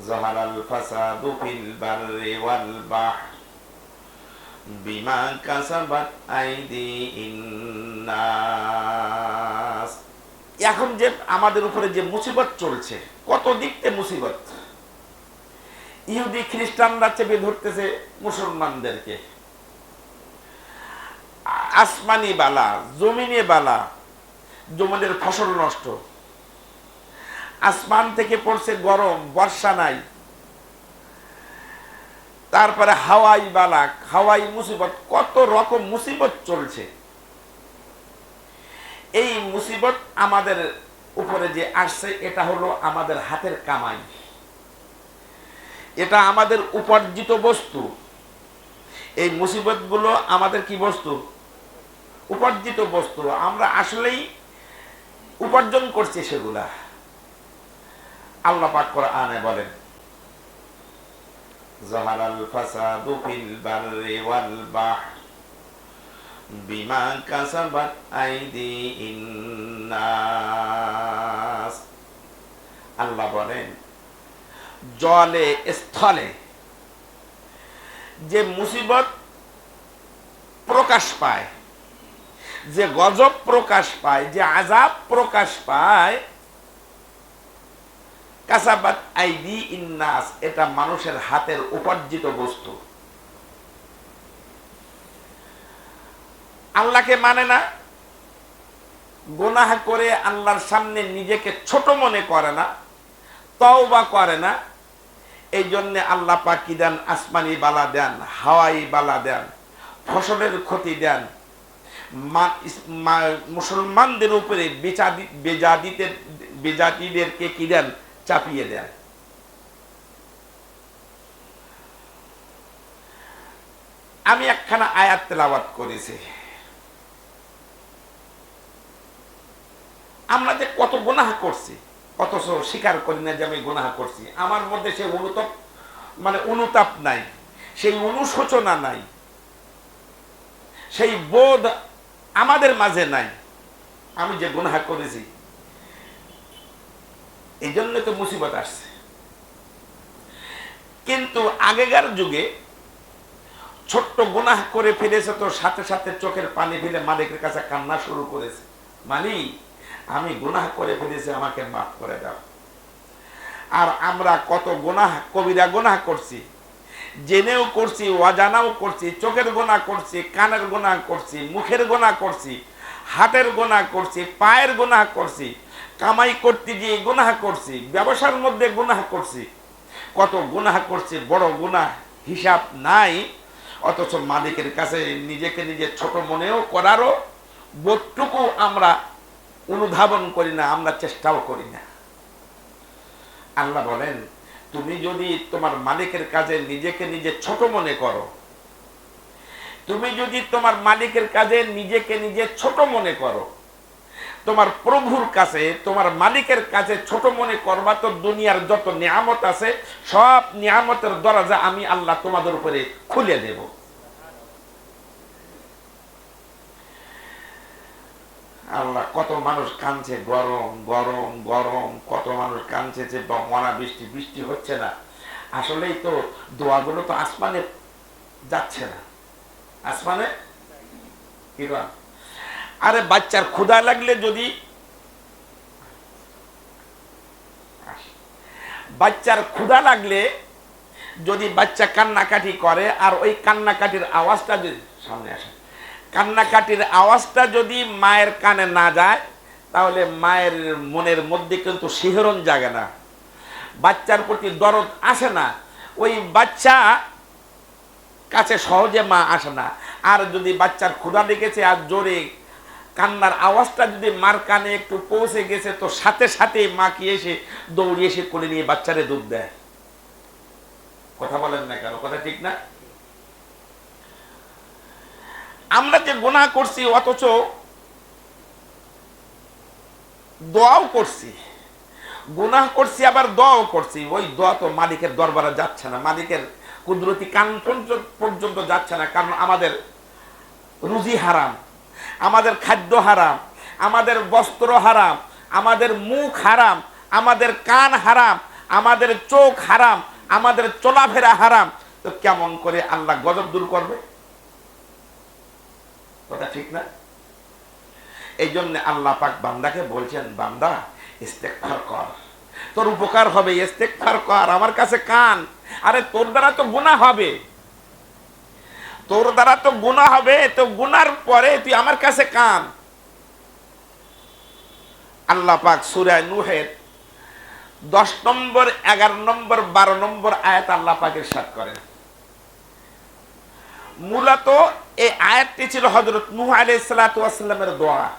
ظهر الفساد في البر والبحر بما كسبت أيدي الناس এখন যে আমাদের উপরে যে মুসিবত চলছে কত দিকতে মুসিবত ইহুদি খ্রিস্টানরা চেপে ধরতেছে মুসলমানদেরকে আসমানি বালা জমিনে বালা জমিনের ফসল নষ্ট আসমান থেকে পড়ছে গরম, বর্ষা নাই। তারপরে হাওয়াই বালাক, হাওয়াই মুসিবত, কত রকম মুসিবত চলছে। এই মুসিবত আমাদের উপরে যে আসছে, এটা হলো আমাদের হাতের কামাই। এটা আমাদের উপার্জিত বস্তু। এই মুসিবতগুলো আমাদের কি বস্তু? উপার্জিত বস্তু। আমরা আসলেই উপার্জন করছি সেগুলা। আল্লাহ পাক করে আনে বলেন জহারাল ফাসাদু ফিল বাররি ওয়াল বিমা কাসাবাত আল্লাহ বলেন, জলে, স্থলে যে মুসিবত প্রকাশ পায়, যে গজব প্রকাশ পায়, যে আজাব প্রকাশ পায় কাসাবাত আইডি ইন্নাস, এটা মানুষের হাতের উপার্জিত বস্তু। আল্লাহকে মানে না, গোনাহ করে আল্লাহর সামনে নিজেকে ছোট মনে করে না, তওবা করে না এই জন্যে আল্লাহ পাকি দেন, আসমানি বালা দেন, হাওয়াই বালা দেন, ফসলের ক্ষতি দেন। মুসলমানদের উপরে বেচাদি বেজাদিদের বেজাতিদেরকে কি দেন? চাপিয়ে দেন। আমি একখানা আয়াত তেলাওয়াত করেছি। আমরা যে কত গুনাহ করছি, অথচ স্বীকার করি না যে আমি গুনাহ করছি। আমার মধ্যে সেই অনুতাপ মানে অনুতাপ নাই, সেই অনুশোচনা নাই, সেই বোধ আমাদের মাঝে নাই। আমি যে গুনাহ করেছি এই জন্য তো মুসিবত আসছে। কিন্তু আগেকার যুগে ছোট্ট গুনাহ করে ফেলেছে তো সাথে সাথে চোখের পানি ফেলে মালিকের কাছে কান্না শুরু করেছে। মালিক আমি গুনাহ করে ফেলেছি, আমাকে মাফ করে দাও। আর আমরা কত গুনাহ, কবিরা গুনাহ করছি, জেনেও করছি, অজানাও করছি, চোখের গোনা করছি, কানের গোনা করছি, মুখের গোনা করছি, হাতের গোনা করছি, পায়ের গোনা করছি কামাই করতে গিয়ে গুনাহ করছি, ব্যবসার মধ্যে গুনাহ করছি। কত গুনাহ করছি, বড় গুনাহ হিসাব নাই। অথচ মালিকের কাছে নিজেকে নিজে ছোট মনেও করারও বোধটুকু আমরা অনুধাবন করি না, আমরা চেষ্টাও করি না। আল্লাহ বলেন, তুমি যদি তোমার মালিকের কাজে নিজেকে নিজে ছোট মনে করো, তুমি যদি তোমার মালিকের কাজে নিজেকে নিজে ছোট মনে করো তোমার প্রভুর কাছে, তোমার মালিকের কাছে ছোট মনে করবা তো দুনিয়ার যত নিয়ামত আছে, সব নিয়ামতের দরজা আমি আল্লাহ তোমাদের উপরে খুলে দেব। আল্লাহ, কত মানুষ কাঁদছে, গরম গরম গরম, কত মানুষ কাঁদছে যে মরা বৃষ্টি বৃষ্টি হচ্ছে না। আসলেই তো দোয়াগুলো তো আসমানে যাচ্ছে না। আসমানে? কি কয়? আরে বাচ্চার ক্ষুধা লাগলে যদি বাচ্চার ক্ষুধা লাগলে যদি বাচ্চা কান্নাকাটি করে, আর ওই কান্নাকাটির আওয়াজটা যদি সামনে আসে, কান্নাকাটির আওয়াজটা যদি মায়ের কানে না যায়, তাহলে মায়ের মনের মধ্যে কিন্তু শিহরণ জাগে না। বাচ্চার প্রতি দরদ আসে না। ওই বাচ্চা কাছে সহজে মা আসে না। আর যদি বাচ্চার ক্ষুধা লেগেছে আর জোরে কান্নার আওয়াজটা যদি মার কানে একটু পৌঁছে গেছে, তো সাথে সাথে মা কি এসে দৌড়ে এসে কোলে নিয়ে বাচ্চারে দুধ দেয়। কথা বলেন না কেন? কথা ঠিক না? আমরা যে গুনাহ করছি, অথচ দোয়াও করছি। গুনাহ করছি, আবার দোয়াও করছি। ওই দোয়া তো মালিকের দরবারে যাচ্ছে না। মালিকের কুদরতি কান পর্যন্ত যাচ্ছে না, কারণ আমাদের রুজি হারাম। আমাদের খাদ্য হারাম, আমাদের বস্ত্র হারাম, আমাদের মুখ হারাম, আমাদের কান হারাম, আমাদের চোখ হারাম, আমাদের চলাফেরা হারাম। তো কেমন করে আল্লাহ গজব দূর করবে? কথা ঠিক না? এই জন্য আল্লাহ পাক বান্দাকে বলছেন, বান্দা, ইস্তেকফার কর। তোর উপকার হবে, ইস্তেকফার কর। আমার কাছে কান। আরে তোর দ্বারা তো গুনাহ হবে। তোর দ্বারা তো গুণা হবে, তো গুনার পরে তুই আমার কাছে কান। আল্লাহ পাক সুরায় নুহের দশ নম্বর, এগারো নম্বর, বারো নম্বর আয়াত আল্লাহ পাকের সাথ করে মূলত এই আয়াতটি ছিল হজরত নুহ আলাই সালাতামের দোয়া।